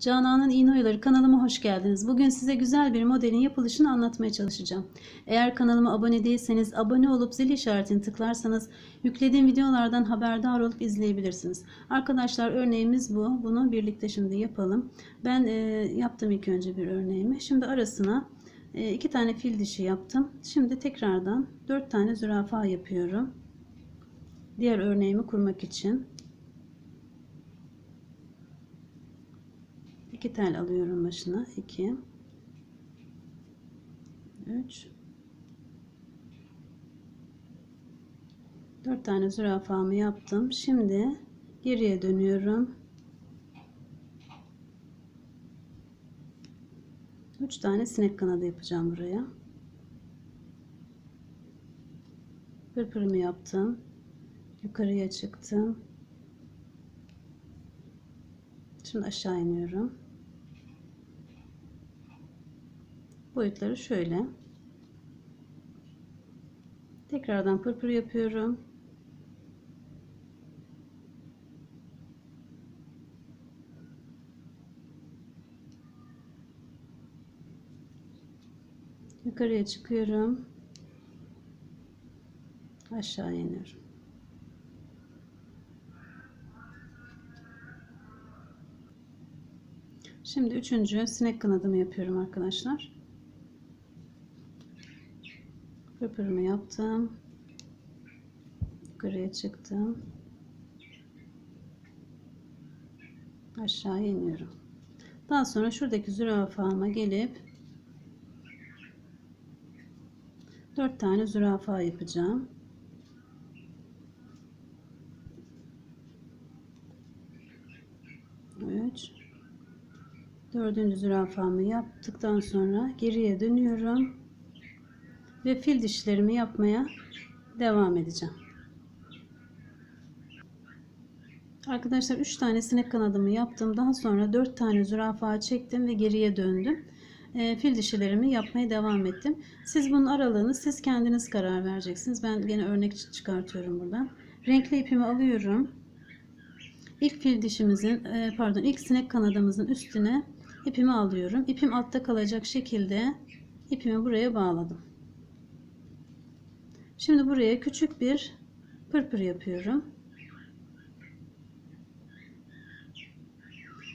Canan'ın İğne kanalıma hoş geldiniz. Bugün size güzel bir modelin yapılışını anlatmaya çalışacağım. Eğer kanalıma abone değilseniz abone olup zil işaretini tıklarsanız yüklediğim videolardan haberdar olup izleyebilirsiniz. Arkadaşlar örneğimiz bu. Bunu birlikte şimdi yapalım. Ben e, yaptım ilk önce bir örneğimi. Şimdi arasına e, iki tane fil dişi yaptım. Şimdi tekrardan dört tane zürafa yapıyorum. Diğer örneğimi kurmak için. 2 tel alıyorum başına. 2 3 4 tane zürafamı yaptım. Şimdi geriye dönüyorum. 3 tane sinek kanadı yapacağım buraya. Pırpırımı yaptım. Yukarıya çıktım. Şimdi aşağı iniyorum boyutları şöyle. Tekrardan pırpır yapıyorum. Yukarıya çıkıyorum. Aşağı iniyorum. Şimdi üçüncü sinek kanadımı yapıyorum arkadaşlar. Pırpırımı yaptım. Yukarıya çıktım. Aşağı iniyorum. Daha sonra şuradaki zürafama gelip 4 tane zürafa yapacağım. Üç. Dördüncü zürafamı yaptıktan sonra geriye dönüyorum ve fil dişlerimi yapmaya devam edeceğim. Arkadaşlar 3 tane sinek kanadımı yaptım. Daha sonra 4 tane zürafa çektim ve geriye döndüm. E, fil dişilerimi yapmaya devam ettim. Siz bunun aralığını siz kendiniz karar vereceksiniz. Ben yine örnek çıkartıyorum buradan. Renkli ipimi alıyorum. İlk fil dişimizin e, pardon ilk sinek kanadımızın üstüne ipimi alıyorum. İpim altta kalacak şekilde ipimi buraya bağladım. Şimdi buraya küçük bir pırpır yapıyorum.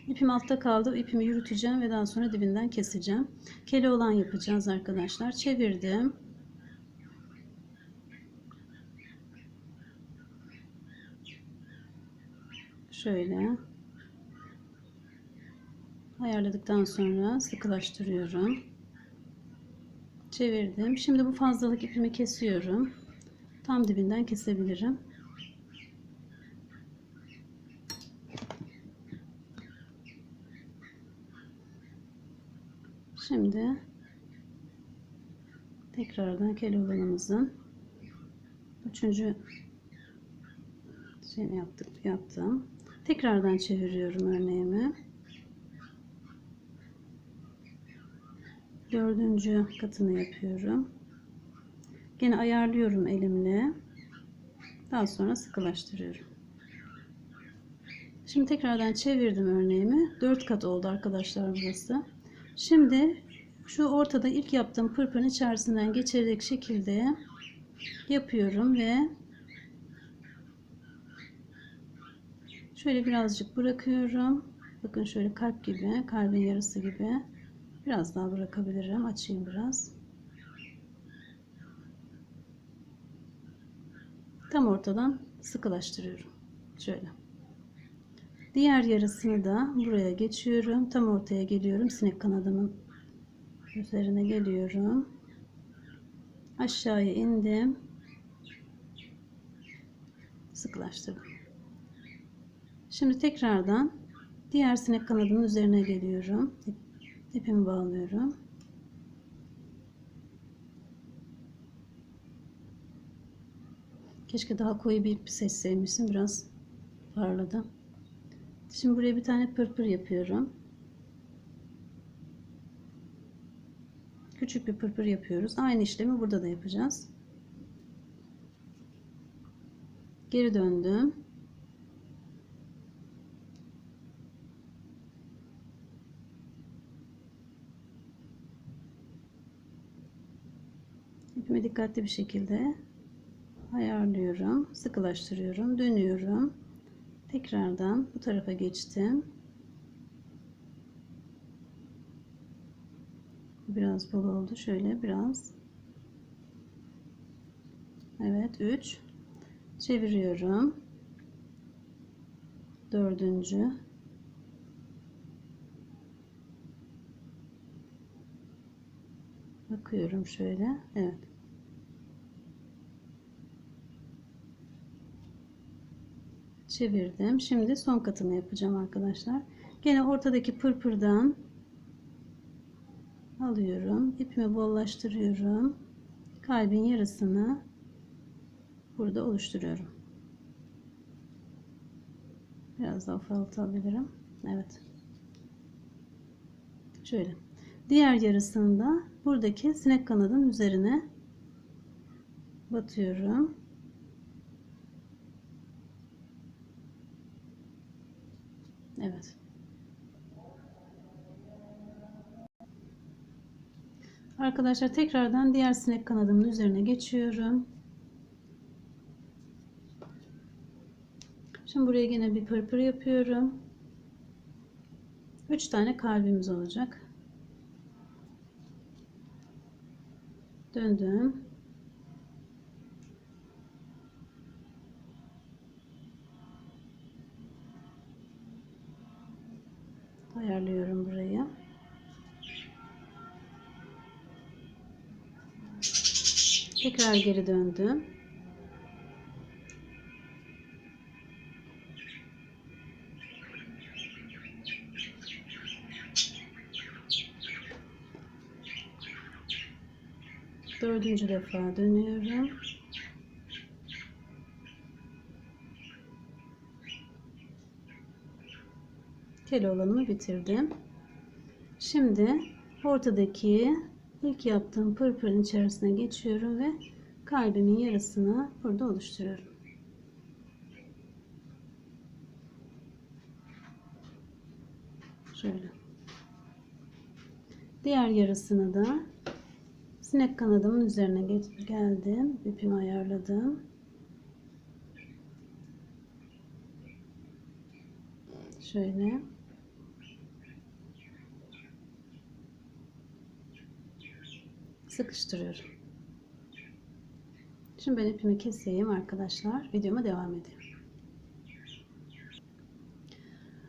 İpim altta kaldı. İpimi yürüteceğim ve daha sonra dibinden keseceğim. Kele olan yapacağız arkadaşlar. Çevirdim. Şöyle ayarladıktan sonra sıkılaştırıyorum çevirdim. Şimdi bu fazlalık ipimi kesiyorum. Tam dibinden kesebilirim. Şimdi tekrardan keloğlanımızın üçüncü şeyini yaptık yaptım. Tekrardan çeviriyorum örneğimi. Dördüncü katını yapıyorum. Yine ayarlıyorum elimle. Daha sonra sıkılaştırıyorum. Şimdi tekrardan çevirdim örneğimi. 4 kat oldu arkadaşlar burası. Şimdi şu ortada ilk yaptığım pırpırın içerisinden geçirecek şekilde yapıyorum ve şöyle birazcık bırakıyorum. Bakın şöyle kalp gibi, kalbin yarısı gibi Biraz daha bırakabilirim. Açayım biraz. Tam ortadan sıkılaştırıyorum. Şöyle. Diğer yarısını da buraya geçiyorum. Tam ortaya geliyorum. Sinek kanadımın üzerine geliyorum. Aşağıya indim. Sıkılaştırdım. Şimdi tekrardan diğer sinek kanadının üzerine geliyorum ipimi bağlıyorum. Keşke daha koyu bir ip seçseymişim. Biraz parladı. Şimdi buraya bir tane pırpır yapıyorum. Küçük bir pırpır yapıyoruz. Aynı işlemi burada da yapacağız. Geri döndüm. İpimi dikkatli bir şekilde ayarlıyorum. Sıkılaştırıyorum. Dönüyorum. Tekrardan bu tarafa geçtim. Biraz bol oldu. Şöyle biraz. Evet. 3. Çeviriyorum. Dördüncü. Bakıyorum şöyle. Evet. Çevirdim. Şimdi son katını yapacağım arkadaşlar. Gene ortadaki pırpırdan alıyorum. İpimi bollaştırıyorum. Kalbin yarısını burada oluşturuyorum. Biraz daha ufaltabilirim. Evet. Şöyle. Diğer yarısını da buradaki sinek kanadın üzerine batıyorum. Evet. Arkadaşlar tekrardan diğer sinek kanadımın üzerine geçiyorum. Şimdi buraya yine bir pırpır yapıyorum. 3 tane kalbimiz olacak. Döndüm. Ayarlıyorum burayı. Tekrar geri döndüm. Dördüncü defa dönüyorum. Keloğlanımı bitirdim. Şimdi ortadaki ilk yaptığım pırpırın içerisine geçiyorum ve kalbimin yarısını burada oluşturuyorum. Şöyle. Diğer yarısını da sinek kanadımın üzerine geldim. İpimi ayarladım. Şöyle. Sıkıştırıyorum. Şimdi ben ipimi keseyim arkadaşlar. Videoma devam edeyim.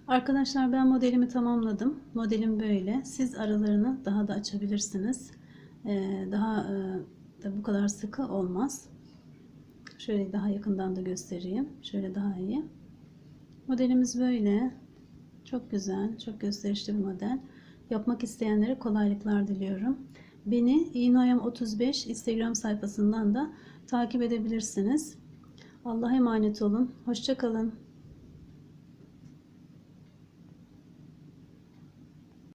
Arkadaşlar ben modelimi tamamladım. Modelim böyle. Siz aralarını daha da açabilirsiniz. Ee, daha e, da bu kadar sıkı olmaz. Şöyle daha yakından da göstereyim. Şöyle daha iyi. Modelimiz böyle. Çok güzel, çok gösterişli bir model. Yapmak isteyenlere kolaylıklar diliyorum. Beni İnoyam35 Instagram sayfasından da takip edebilirsiniz. Allah'a emanet olun. Hoşçakalın.